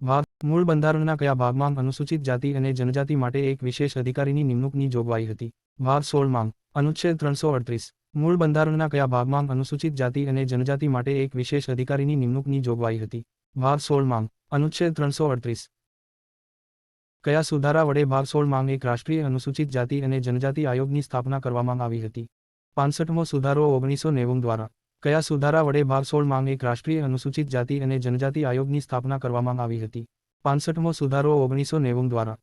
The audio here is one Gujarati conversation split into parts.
ભાગ મૂળ બંધારણના કયા ભાગમાં અનુસૂચિત જાતિ અને જનજાતિ માટે એક વિશેષ અધિકારીની નિમણૂકની જોગવાઈ હતી? ભાગ સોળમાં અનુચ્છેદ ત્રણસો અડત્રીસ. મૂળ બંધારણના કયા ભાગમાં અનુસૂચિત જાતિ અને જનજાતિ માટે એક વિશેષ અધિકારીની નિમણૂકની જોગવાઈ હતી? ભાગ સોળમાં અનુચ્છેદ ત્રણસો અડત્રીસ. કયા સુધારા વડે ભાગ સોળમાં એક રાષ્ટ્રીય અનુસૂચિત જાતિ અને જનજાતિ આયોગની સ્થાપના કરવામાં આવી હતી? પાંસઠમો સુધારો ઓગણીસો નેવું દ્વારા. કયા સુધારા વડે ભાગ સોળમાં એક રાષ્ટ્રીય અનુસૂચિત જાતિ અને જનજાતિ આયોગની સ્થાપના કરવામાં આવી હતી? પાંસઠમો સુધારો ઓગણીસો નેવું દ્વારા.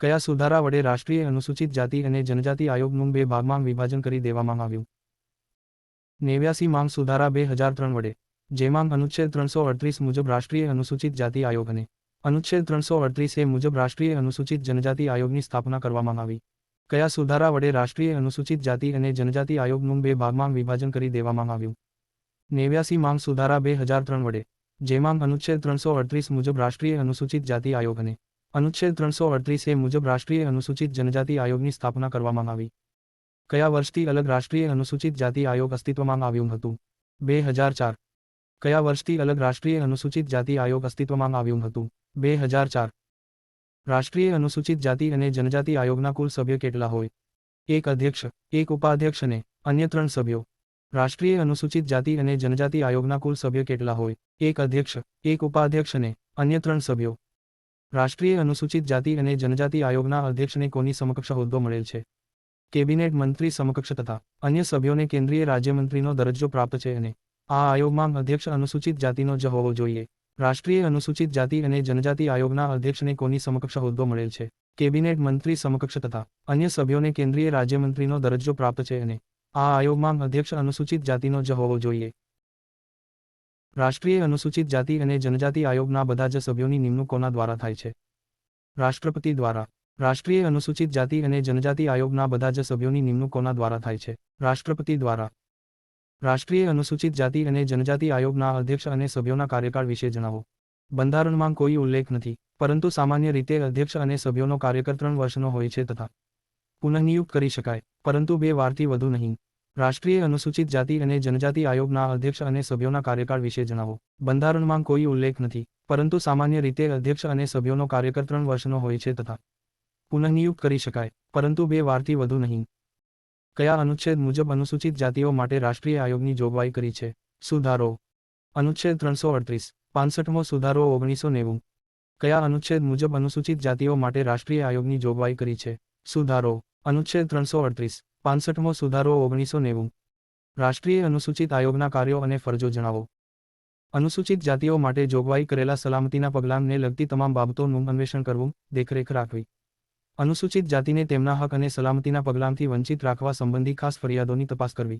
કયા સુધારા વડે રાષ્ટ્રીય અનુસૂચિત જાતિ અને જનજાતિ આયોગનું બે ભાગમાં વિભાજન કરી દેવામાં આવ્યું? નેવ્યાસી માંગ સુધારા બે હજાર ત્રણ વડે. જેમાં અનુચ્છેદ ત્રણસો અડત્રીસ મુજબ રાષ્ટ્રીય અનુસૂચિત જાતિ આયોગ અને અનુચ્છેદ ત્રણસો અડત્રીસ એ મુજબ રાષ્ટ્રીય અનુસૂચિત જનજાતિ આયોગની સ્થાપના કરવામાં આવી. કયા સુધારા વડે રાષ્ટ્રીય અનુસૂચિત જાતિ અને જનજાતિ આયોગનું બે ભાગમાં વિભાજન કરી દેવામાં આવ્યું? નેવ્યાસી માંગ સુધારા બે હજાર ત્રણ વડે. જેમાં અનુચ્છેદ ત્રણસો અડત્રીસ મુજબ રાષ્ટ્રીય અનુસૂચિત જાતિ આયોગ અને અનુચ્છેદ ત્રણસો અડત્રીસ એ મુજબ રાષ્ટ્રીય અનુસૂચિત જનજાતિ આયોગની સ્થાપના કરવામાં આવી. કયા વર્ષથી અલગ રાષ્ટ્રીય અનુસૂચિત જાતિ આયોગ અસ્તિત્વમાં આવ્યું હતું? બે હજાર ચાર. કયા વર્ષથી અલગ રાષ્ટ્રીય અનુસૂચિત જાતિ આયોગ અસ્તિત્વમાં આવ્યું હતું? બે હજાર ચાર. રાષ્ટ્રીય અનુસૂચિત જાતિ અને જનજાતિ આયોગના કુલ સભ્ય કેટલા હોય? એક અધ્યક્ષ, એક ઉપાધ્યક્ષ અને અન્ય ત્રણ સભ્યો. રાષ્ટ્રીય અનુસૂચિત જાતિ અને જનજાતિ આયોગના કુલ સભ્ય કેટલા હોય? એક અધ્યક્ષ, એક ઉપાધ્યક્ષ અને અન્ય ત્રણ સભ્યો. રાષ્ટ્રીય અનુસૂચિત જાતિ અને જનજાતિ આયોગના અધ્યક્ષને કોની સમકક્ષ હોદ્દો મળેલ છે? કેબિનેટ મંત્રી સમકક્ષ તથા અન્ય સભ્યોને કેન્દ્રીય રાજ્યમંત્રીનો દરજ્જો પ્રાપ્ત છે અને આ આયોગમાં અધ્યક્ષ અનુસૂચિત જાતિનો જ હોવો જોઈએ. રાષ્ટ્રીય અનુસૂચિત જાતિ અને જનજાતિ આયોગના અધ્યક્ષને કોની સમકક્ષ હોદ્દો મળેલ છે? કેબિનેટ મંત્રી સમકક્ષ તથા અન્ય સભ્યોને કેન્દ્રીય રાજ્યમંત્રીનો દરજ્જો પ્રાપ્ત છે અને આ આયોગમાં અધ્યક્ષ અનુસૂચિત જાતિનો જ હોવો જોઈએ. રાષ્ટ્રીય અનુસૂચિત જાતિ અને જનજાતિ આયોગના બધા જ સભ્યોની નિમણૂક કોના દ્વારા થાય છે? રાષ્ટ્રપતિ દ્વારા. રાષ્ટ્રીય અનુસૂચિત જાતિ અને જનજાતિ આયોગના બધા જ સભ્યોની નિમણૂક કોના દ્વારા થાય છે? રાષ્ટ્રપતિ દ્વારા. રાષ્ટ્રીય અનુસૂચિત જાતિ અને જનજાતિ આયોગના અધ્યક્ષ અને સભ્યોના કાર્યકાળ વિશે જણાવો. બંધારણમાં કોઈ ઉલ્લેખ નથી, પરંતુ સામાન્ય રીતે અધ્યક્ષ અને સભ્યોનો કાર્યકાળ ત્રણ વર્ષનો હોય છે તથા પુનઃનિયુક્ત કરી શકાય, પરંતુ બે વારથી વધુ નહીં. રાષ્ટ્રીય અનુસૂચિત જાતિ અને જનજાતિ આયોગના અધ્યક્ષ અને સભ્યોના કાર્યકાળ વિશે જણાવો. બંધારણમાં કોઈ ઉલ્લેખ નથી, પરંતુ સામાન્ય રીતે અધ્યક્ષ અને સભ્યોનો કાર્યકાળ ત્રણ વર્ષનો હોય છે તથા પુનઃનિયુક્ત કરી શકાય, પરંતુ બે વારથી વધુ નહીં. કયા અનુચ્છેદ મુજબ અનુસૂચિત જાતિઓ માટે રાષ્ટ્રીય આયોગની જોગવાઈ કરી છે? સુધારો. અનુચ્છેદ ત્રણસો અડત્રીસ. પાંસઠમો સુધારો ઓગણીસો નેવું. કયા અનુચ્છેદ મુજબ અનુસૂચિત જાતિઓ માટે રાષ્ટ્રીય આયોગની જોગવાઈ કરી છે? સુધારો. અનુચ્છેદ ત્રણસો અડત્રીસ. પાંસઠમો સુધારો ઓગણીસો નેવું. રાષ્ટ્રીય અનુસૂચિત આયોગના કાર્યો અને ફરજો જણાવો. અનુસૂચિત જાતિઓ માટે જોગવાઈ કરેલા સલામતીના પગલાંને લગતી તમામ બાબતોનું અન્વેષણ કરવું, દેખરેખ રાખવી. અનુસૂચિત જાતિને તેમના હક અને સલામતીના પગલાંથી વંચિત રાખવા સંબંધી ખાસ ફરિયાદોની તપાસ કરવી.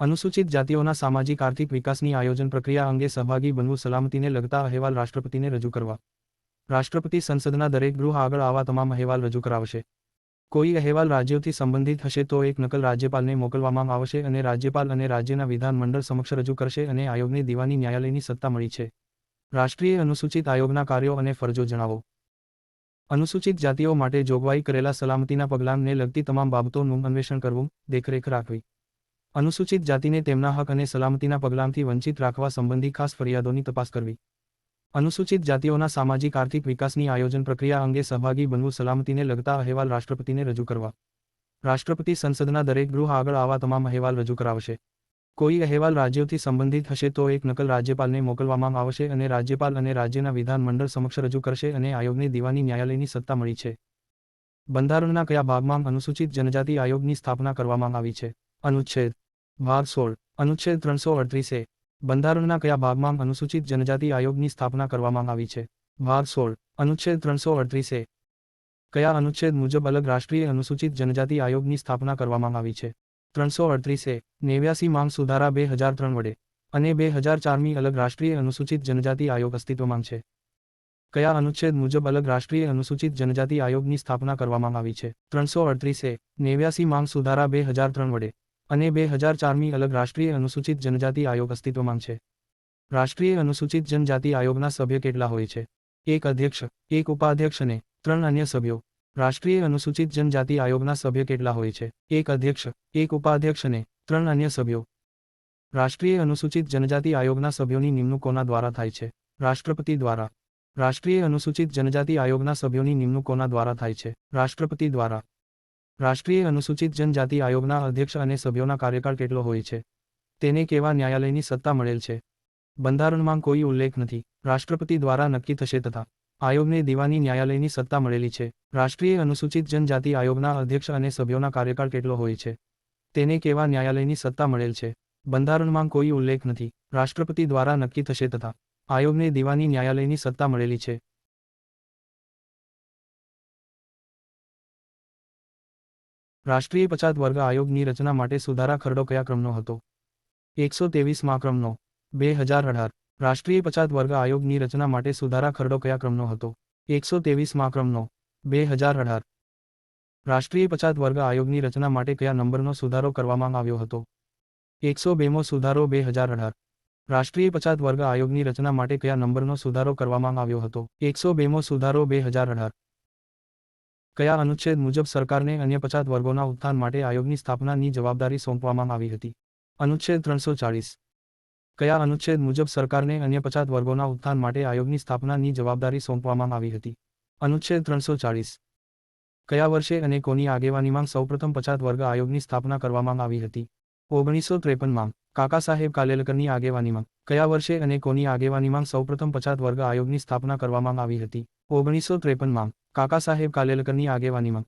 અનુસૂચિત જાતિઓના સામાજિક આર્થિક વિકાસની આયોજન પ્રક્રિયા અંગે સહભાગી બનવું સલામતીને લગતા અહેવાલ રાષ્ટ્રપતિને રજૂ કરવા. રાષ્ટ્રપતિ સંસદના દરેક ગૃહ આગળ આવા તમામ અહેવાલ રજૂ કરાવશે. કોઈ અહેવાલ રાજ્યોથી સંબંધિત હશે તો એક નકલ રાજ્યપાલને મોકલવામાં આવશે અને રાજ્યપાલ અને રાજ્યના વિધાન મંડળ સમક્ષ રજૂ કરશે અને આયોગને દીવાની ન્યાયાલયની સત્તા મળી છે. રાષ્ટ્રીય અનુસૂચિત આયોગના કાર્યો અને ફરજો જણાવો. અનુસૂચિત જાતિઓ માટે જોગવાઈ કરેલા સલામતીના પગલાંને લગતી તમામ બાબતોનું અન્વેષણ કરવું, દેખરેખ રાખવી. અનુસૂચિત જાતિને તેમના હક અને સલામતીના પગલાંથી વંચિત રાખવા સંબંધી ખાસ ફરિયાદોની તપાસ કરવી. અનુસૂચિત જાતિઓના સામાજિક, આર્થિક વિકાસની આયોજન પ્રક્રિયા અંગે સહભાગી બનવું સલામતીને લગતા અહેવાલ રાષ્ટ્રપતિને રજૂ કરવા. રાષ્ટ્રપતિ સંસદના દરેક ગૃહ આગળ આવા તમામ અહેવાલ રજૂ કરાવશે. કોઈ અહેવાલ રાજ્યોથી સંબંધિત હશે તો એક નકલ રાજ્યપાલને મોકલવામાં આવશે અને રાજ્યપાલ અને રાજ્યના વિધાન મંડળ સમક્ષ રજૂ કરશે અને આયોગને દીવાની ન્યાયાલયની સત્તા મળી છે. બંધારણના કયા ભાગમાં અનુસૂચિત જનજાતિ આયોગની સ્થાપના કરવામાં આવી છે? અનુચ્છેદ ભાગ સોળ, અનુચ્છેદ ત્રણસો અડત્રીસે બંધારણના કયા ભાગમાં અનુસૂચિત જનજાતિ આયોગની સ્થાપના કરવામાં આવી છે? ભાગ સોળ, અનુચ્છેદ ત્રણસો અડત્રીસે કયા અનુચ્છેદ મુજબ અલગ રાષ્ટ્રીય અનુસૂચિત જનજાતિ આયોગની સ્થાપના કરવામાં આવી છે? ત્રણસો અડત્રીસે નેવ્યાસી માંગ સુધારા બે હજાર ત્રણ વડે અને બે હજાર ચારમી અલગ રાષ્ટ્રીય અનુસૂચિત જનજાતિ આયોગ અસ્તિત્વમાં છે. કયા અનુચ્છેદ મુજબ અલગ રાષ્ટ્રીય અનુસૂચિત જનજાતિ આયોગની સ્થાપના કરવામાં આવી છે? ત્રણસો અડત્રીસે નેવ્યાસી માંગ સુધારા બે હજાર ત્રણ વડે અને બે હજાર ચારમી અલગ રાષ્ટ્રીય અનુસૂચિત જનજાતિ આયોગ અસ્તિત્વમાં છે. રાષ્ટ્રીય અનુસૂચિત જનજાતિ આયોગના સભ્ય કેટલા હોય છે? એક અધ્યક્ષ, એક ઉપાધ્યક્ષ અને ત્રણ અન્ય સભ્યો. રાષ્ટ્રીય અનુસૂચિત જનજાતિ આયોગના સભ્ય કેટલા હોય છે? એક અધ્યક્ષ, એક ઉપાધ્યક્ષ અને ત્રણ અન્ય સભ્યો. રાષ્ટ્રીય અનુસૂચિત જનજાતિ આયોગના સભ્યોની નિમણૂક કોના દ્વારા થાય છે. રાષ્ટ્રપતિ દ્વારા. રાષ્ટ્રીય અનુસૂચિત જનજાતિ આયોગના સભ્યોની નિમણૂક કોના દ્વારા થાય છે. રાષ્ટ્રપતિ દ્વારા. રાષ્ટ્રીય અનુસૂચિત જનજાતિ આયોગના અધ્યક્ષ અને સભ્યોના કાર્યકાળ કેટલો હોય છે? તેને કેવા ન્યાયાલયની સત્તા મળેલ છે? બંધારણમાં કોઈ ઉલ્લેખ નથી. રાષ્ટ્રપતિ દ્વારા નક્કી થશે તથા આયોગને દીવાની ન્યાયાલયની સત્તા મળેલી છે. રાષ્ટ્રીય અનુસૂચિત જનજાતિ આયોગના અધ્યક્ષ અને સભ્યોના કાર્યકાળ કેટલો હોય છે? તેને કેવા ન્યાયાલયની સત્તા મળેલ છે? બંધારણમાં કોઈ ઉલ્લેખ નથી. રાષ્ટ્રપતિ દ્વારા નક્કી થશે તથા આયોગને દીવાની ન્યાયાલયની સત્તા મળેલી છે. રાષ્ટ્રીય પછાત વર્ગ આયોગની રચના માટે સુધારા ખરડો કયા ક્રમનો હતો? એકસો તેવીસમાં ક્રમનો. બે હજાર અઢાર. રાષ્ટ્રીય પછાત વર્ગ આયોગની રચના માટે સુધારા ખરડો કયા ક્રમનો હતો? એકસો તેવીસમાં ક્રમનો. બે હજાર અઢાર. રાષ્ટ્રીય પછાત વર્ગ આયોગની રચના માટે કયા નંબરનો સુધારો કરવામાં આવ્યો હતો? એકસો બેમો સુધારો બે હજાર અઢાર. રાષ્ટ્રીય પછાત વર્ગ આયોગની રચના માટે કયા નંબરનો સુધારો કરવામાં આવ્યો હતો? એકસો બેમો સુધારો બે હજાર અઢાર. કયા અનુચ્છેદ મુજબ સરકારને અન્ય પછાત વર્ગોના ઉત્થાન માટે આયોગની સ્થાપનાની જવાબદારી સોંપવામાં આવી હતી? અનુચ્છેદ ત્રણસો ચાળીસ. કયા અનુચ્છેદ મુજબ સરકારને અન્ય પછાત વર્ગોના ઉત્થાન માટે આયોગની સ્થાપનાની જવાબદારી સોંપવામાં આવી હતી? અનુચ્છેદ ત્રણસો ચાળીસ. કયા વર્ષે અને કોની આગેવાનીમાં સૌપ્રથમ પછાત વર્ગ આયોગની સ્થાપના કરવામાં આવી હતી? ઓગણીસો ત્રેપનમાં. કાકા સાહેબ કાલેલકરની આગેવાનીમાં. કયા વર્ષે અને કોની આગેવાનીમાં સૌપ્રથમ પછાત વર્ગ આયોગની સ્થાપના કરવામાં આવી હતી? ઓગણીસો ત્રેપનમાં. કાકા સાહેબ કાલેલકરની આગેવાનીમાં.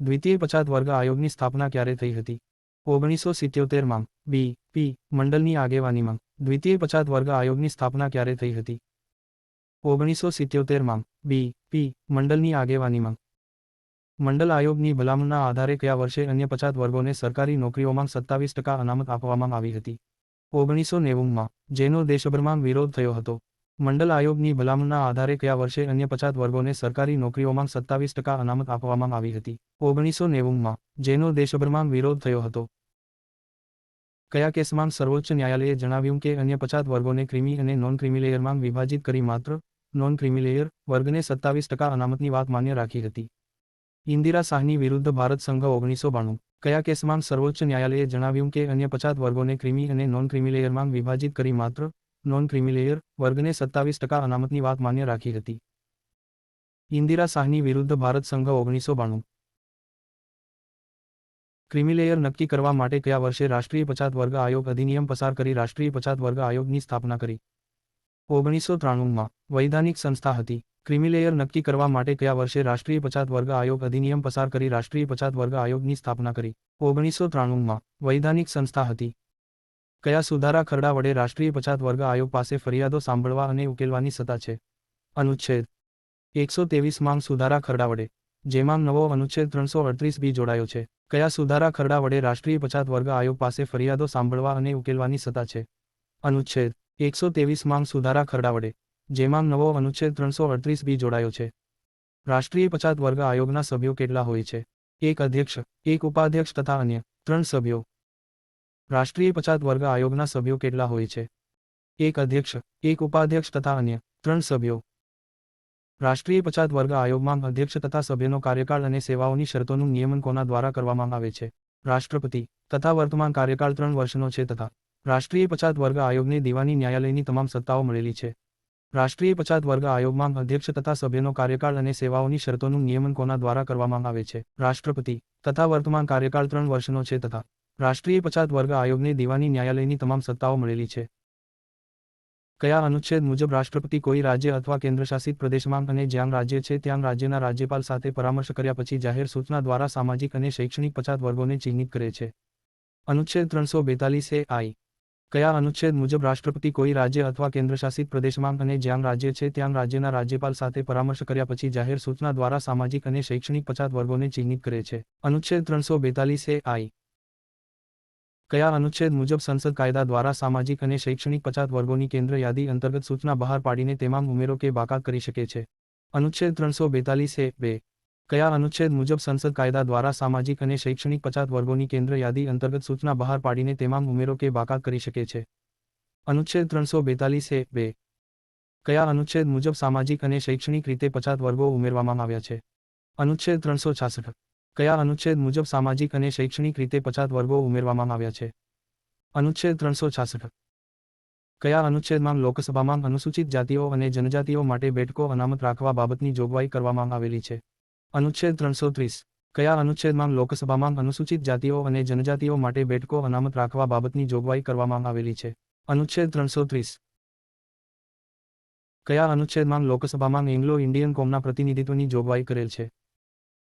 દ્વિતીય પછાત વર્ગ આયોગની સ્થાપના ક્યારે થઈ હતી? ઓગણીસો સિત્યોતેરમાં બી. પી. મંડળની આગેવાનીમાં દ્વિતીય પછાત વર્ગ આયોગની સ્થાપના ક્યારે થઈ હતી? ઓગણીસો સિત્યોતેરમાં બી. પી. મંડળની આગેવાનીમાં મંડળ આયોગની ભલામણના આધારે કયા વર્ષે અન્ય પછાત વર્ગોને સરકારી નોકરીઓમાં સત્તાવીસ ટકા અનામત આપવામાં આવી હતી? ઓગણીસો નેવુંમાં જેનો દેશભરમાં વિરોધ થયો હતો. મંડળ આયોગની ભલામણના આધારે કયા વર્ષે અન્ય પછાત વર્ગોને સરકારી નોકરીઓમાં સત્તાવીસ ટકા અનામત આપવામાં આવી હતી. ઓગણીસો નેવુંમાં જેનો દેશભરમાં વિરોધ થયો હતો. કયા કેસમાં સર્વોચ્ચ ન્યાયાલયે જણાવ્યું કે અન્ય પછાત વર્ગોને ક્રિમી અને નોન ક્રિમિલેયરમાં વિભાજિત કરી માત્ર નોન ક્રિમિલેયર વર્ગને સત્તાવીસ ટકા અનામતની વાત માન્ય રાખી હતી. ઇન્દિરા શાહની વિરુદ્ધ ભારત સંઘ ઓગણીસો બાણું. કયા કેસમાં સર્વોચ્ચ ન્યાયાલયે જણાવ્યું કે અન્ય પછાત વર્ગોને ક્રિમી અને નોન ક્રિમિલેયરમાં વિભાજિત કરી માત્ર નોન ક્રિમિલેયર વર્ગને સત્તાવીસ ટકા અનામતની વાત માન્ય રાખી હતી. ઇન્દિરા શાહની વિરુદ્ધ ભારત સંઘ ઓગણીસો બાણું. ક્રિમિલેયર નક્કી કરવા માટે કયા વર્ષે રાષ્ટ્રીય પછાત વર્ગ આયોગ અધિનિયમ પસાર કરી રાષ્ટ્રીય પછાત વર્ગ આયોગની સ્થાપના કરી? ઓગણીસો ત્રાણુંમાં વૈધાનિક સંસ્થા હતી. ક્રિમિલેયર નક્કી કરવા માટે કયા વર્ષે રાષ્ટ્રીય પછાત વર્ગ આયોગ અધિનિયમ પસાર કરી રાષ્ટ્રીય પછાત વર્ગ આયોગની સ્થાપના કરી? ઓગણીસો ત્રાણુંમાં વૈધાનિક સંસ્થા હતી. કયા સુધારા ખરડા વડે રાષ્ટ્રીય પછાત વર્ગ આયોગ પાસે ફરિયાદો સાંભળવા અને ઉકેલવાની સત્તા છે? અનુચ્છેદ એકસો તેવીસ માંગ સુધારા ખરડા વડે. જેમાં નવો અનુચ્છેદ ત્રણસો અડત્રીસ બી જોડાયો છે. કયા સુધારા ખરડા વડે રાષ્ટ્રીય પછાત વર્ગ આયોગ પાસે ફરિયાદો સાંભળવા અને ઉકેલવાની સત્તા છે? અનુચ્છેદ એકસો તેવીસ માંગ સુધારા ખરડા વડે. જેમાં નવો અનુચ્છેદ ત્રણસો અડત્રીસ બી જોડાયો છે. રાષ્ટ્રીય પછાત વર્ગ આયોગના સભ્યો કેટલા હોય છે? એક અધ્યક્ષ, એક ઉપાધ્યક્ષ તથા અન્ય ત્રણ સભ્યો. રાષ્ટ્રીય પછાત વર્ગ આયોગના સભ્યો કેટલા હોય છે? એક અધ્યક્ષ, એક ઉપાધ્યક્ષ તથા અન્ય ત્રણ સભ્યો. રાષ્ટ્રીય પછાત વર્ગ આયોગમાં અધ્યક્ષ તથા સભ્યનો કાર્યકાળ અને સેવાઓની શરતોનું નિયમન કોના દ્વારા કરવામાં આવે છે? રાષ્ટ્રપતિ, તથા વર્તમાન કાર્યકાળ ત્રણ વર્ષનો છે તથા રાષ્ટ્રીય પછાત વર્ગ આયોગને દીવાની ન્યાયાલયની તમામ સત્તાઓ મળેલી છે. રાષ્ટ્રીય પછાત વર્ગ આયોગમાં અધ્યક્ષ તથા સભ્યનો કાર્યકાળ અને સેવાઓની શરતોનું નિયમન કોના દ્વારા કરવામાં આવે છે? રાષ્ટ્રપતિ, તથા વર્તમાન કાર્યકાળ ત્રણ વર્ષનો છે તથા રાષ્ટ્રીય પછાત વર્ગ આયોગને દેવાની ન્યાયાલયની તમામ સત્તાઓ મળેલી છે. કયા અનુચ્છેદ મુજબ રાષ્ટ્રપતિ કોઈ રાજ્ય અથવા કેન્દ્રશાસિત પ્રદેશમાં અને જ્યાં રાજ્ય છે ત્યાં રાજ્યના રાજ્યપાલ સાથે પરામર્શ કર્યા પછી જાહેર સૂચના દ્વારા સામાજિક અને શૈક્ષણિક પછાત વર્ગોને ચિહ્નિત કરે છે. અનુચ્છેદ ત્રણસો બેતાલીસ એ આઈ. કયા અનુચ્છેદ મુજબ રાષ્ટ્રપતિ કોઈ રાજ્ય અથવા કેન્દ્રશાસિત પ્રદેશમાં અને જ્યાં રાજ્ય છે ત્યાં રાજ્યના રાજ્યપાલ સાથે પરામર્શ કર્યા પછી જાહેર સૂચના દ્વારા સામાજિક અને શૈક્ષણિક પછાત વર્ગોને ચિહ્નિત કરે છે. અનુચ્છેદ ત્રણસો બેતાલીસ એ આઈ. કયા અનુચ્છેદ મુજબ સંસદ કાયદા દ્વારા સામાજિક અને શૈક્ષણિક પછાત વર્ગોની કેન્દ્ર યાદી અંતર્ગત સૂચના બહાર પાડીને તેમાં ઉમેરો કે બાકાત કરી શકે છે? અનુચ્છેદ ત્રણસો બેતાલીસ એ બે. કયા અનુચ્છેદ મુજબ સંસદ કાયદા દ્વારા સામાજિક અને શૈક્ષણિક પછાત વર્ગોની કેન્દ્ર યાદી અંતર્ગત સૂચના બહાર પાડીને તેમાં ઉમેરો કે બાકાત કરી શકે છે? અનુચ્છેદ ત્રણસો બેતાલીસ એ બે. કયા અનુચ્છેદ મુજબ સામાજિક અને શૈક્ષણિક રીતે પછાત વર્ગો ઉમેરવામાં આવ્યા છે? અનુચ્છેદ ત્રણસો છાસઠ. કયા અનુચ્છેદ મુજબ સામાજિક અને શૈક્ષણિક રીતે પછાત વર્ગો ઉમેરવામાં આવ્યા છે? અનુચ્છેદ ત્રણસો છાસઠ. કયા અનુચ્છેદમાં લોકસભામાં અનુસૂચિત જાતિઓ અને જનજાતિઓ માટે બેઠકો અનામત રાખવા બાબતની જોગવાઈ કરવામાં આવેલી છે? અનુચ્છેદ ત્રણસો ત્રીસ. કયા અનુચ્છેદમાં લોકસભામાં અનુસૂચિત જાતિઓ અને જનજાતિઓ માટે બેઠકો અનામત રાખવા બાબતની જોગવાઈ કરવામાં આવેલી છે? અનુચ્છેદ ત્રણસો ત્રીસ. કયા અનુચ્છેદમાં લોકસભામાં એંગ્લો ઇન્ડિયન કોમના પ્રતિનિધિત્વની જોગવાઈ કરેલ છે?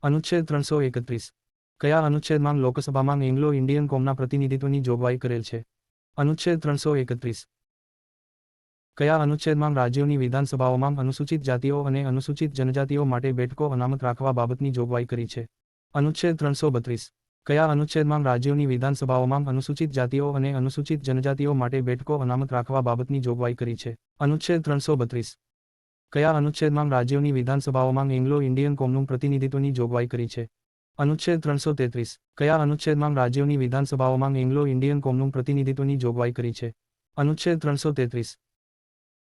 અનુચ્છેદ ત્રણસો એકત્રીસ. કયા અનુચ્છેદમાં લોકસભામાં એંગ્લો ઇન્ડિયન કોમના પ્રતિનિધિત્વની જોગવાઈ કરેલ છે? અનુચ્છેદ ત્રણસો એકત્રીસ. કયા અનુચ્છેદમાં રાજ્યોની વિધાનસભાઓમાં અનુસૂચિત જાતિઓ અને અનુસૂચિત જનજાતિઓ માટે બેઠકો અનામત રાખવા બાબતની જોગવાઈ કરી છે? અનુચ્છેદ ત્રણસો બત્રીસ. કયા અનુચ્છેદમાં રાજ્યોની વિધાનસભાઓમાં અનુસૂચિત જાતિઓ અને અનુસૂચિત જનજાતિઓ માટે બેઠકો અનામત રાખવા બાબતની જોગવાઈ કરી છે? અનુચ્છેદ ત્રણસો બત્રીસ. કયા અનુચ્છેદમાં રાજ્યોની વિધાનસભાઓમાં એંગ્લો ઇન્ડિયન કોમનું પ્રતિનિધિત્વની જોગવાઈ કરી છે? અનુચ્છેદ ત્રણસો તેત્રીસ. કયા અનુચ્છેદમાં રાજ્યોની વિધાનસભાઓમાં એંગ્લો ઇન્ડિયન કોમનું પ્રતિનિધિત્વની જોગવાઈ કરી છે? અનુચ્છેદ ત્રણસો તેત્રીસ.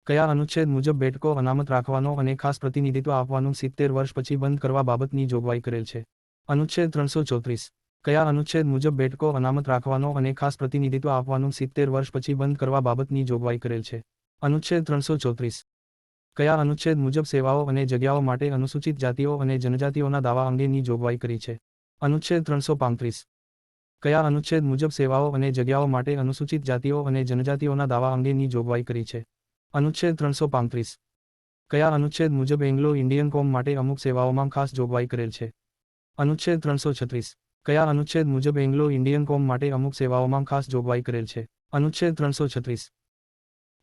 કયા અનુચ્છેદ મુજબ બેઠકો અનામત રાખવાનો અને ખાસ પ્રતિનિધિત્વ આપવાનું સિત્તેર વર્ષ પછી બંધ કરવા બાબતની જોગવાઈ કરેલ છે? અનુચ્છેદ ત્રણસો ચોત્રીસ. કયા અનુચ્છેદ મુજબ બેઠકો અનામત રાખવાનો અને ખાસ પ્રતિનિધિત્વ આપવાનું સિત્તેર વર્ષ પછી બંધ કરવા બાબતની જોગવાઈ કરેલ છે? અનુચ્છેદ ત્રણસો ચોત્રીસ. કયા અનુચ્છેદ મુજબ સેવાઓ અને જગ્યાઓ માટે અનુસૂચિત જાતિઓ અને જનજાતિઓના દાવા અંગેની જોગવાઈ કરી છે? અનુચ્છેદ ત્રણસો પાંત્રીસ. કયા અનુચ્છેદ મુજબ સેવાઓ અને જગ્યાઓ માટે અનુસૂચિત જાતિઓ અને જનજાતિઓના દાવા અંગેની જોગવાઈ કરી છે? અનુચ્છેદ ત્રણસો પાંત્રીસ. કયા અનુચ્છેદ મુજબ એંગ્લો ઇન્ડિયન કોમ માટે અમુક સેવાઓમાં ખાસ જોગવાઈ કરેલ છે? અનુચ્છેદ ત્રણસો છત્રીસ. કયા અનુચ્છેદ મુજબ એંગ્લો ઇન્ડિયન કોમ માટે અમુક સેવાઓમાં ખાસ જોગવાઈ કરેલ છે? અનુચ્છેદ ત્રણસો છત્રીસ.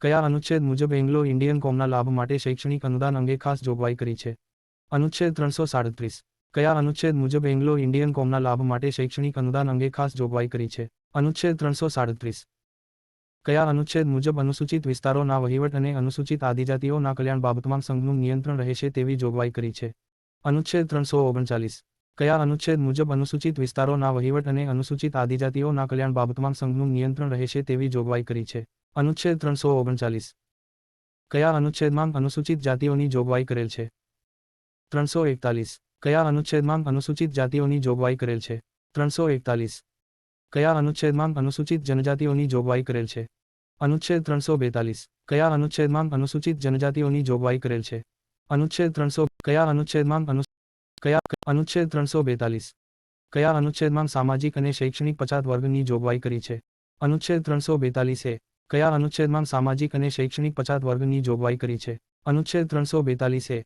કયા અનુચ્છેદ મુજબ એંગ્લો ઇન્ડિયન કોમના લાભ માટે શૈક્ષણિક અનુદાન અંગે ખાસ જોગવાઈ કરી છે? અનુચ્છેદ ત્રણસો સાડત્રીસ. કયા અનુચ્છેદ મુજબ એંગ્લો ઇન્ડિયન કોમના લાભ માટે શૈક્ષણિક અનુદાન અંગે ખાસ જોગવાઈ કરી છે? અનુચ્છેદ ત્રણસો સાડત્રીસ. કયા અનુચ્છેદ મુજબ અનુસૂચિત વિસ્તારોના વહીવટ અને અનુસૂચિત આદિજાતિઓના કલ્યાણ બાબતમાં સંઘનું નિયંત્રણ રહેશે તેવી જોગવાઈ કરી છે? અનુચ્છેદ ત્રણસો ઓગણચાલીસ. કયા અનુચ્છેદ મુજબ અનુસૂચિત વિસ્તારોના વહીવટ અને અનુસૂચિત આદિજાતિઓના કલ્યાણ બાબતમાં સંઘનું નિયંત્રણ રહેશે તેવી જોગવાઈ કરી છે? અનુચ્છેદ ત્રણસો ઓગણચાલીસ. કયા અનુચ્છેદમાં અનુસૂચિત જાતિઓની જોગવાઈ કરેલ છે? ત્રણસો એકતાલીસ. કયા અનુચ્છેદમાં અનુસૂચિત જાતિઓની જોગવાઈ કરેલ છે? ત્રણસો એકતાલીસ. કયા અનુચ્છેદમાં અનુસૂચિત જનજાતિઓની જોગવાઈ કરેલ છે? અનુચ્છેદ ત્રણસો બેતાલીસ. કયા અનુચ્છેદમાં અનુસૂચિત જનજાતિઓની જોગવાઈ કરેલ છે? અનુચ્છેદ ત્રણસો કયા અનુચ્છેદમાં અનુ કયા અનુચ્છેદ ત્રણસો બેતાલીસ. કયા અનુચ્છેદમાં સામાજિક અને શૈક્ષણિક પછાત વર્ગની જોગવાઈ કરી છે? અનુચ્છેદ ત્રણસો બેતાલીસ એ કયા અનુચ્છેદમાં સામાજિક અને શૈક્ષણિક પછાત વર્ગની જોગવાઈ કરી છે? અનુચ્છેદ ત્રણસો બેતાલીસ એ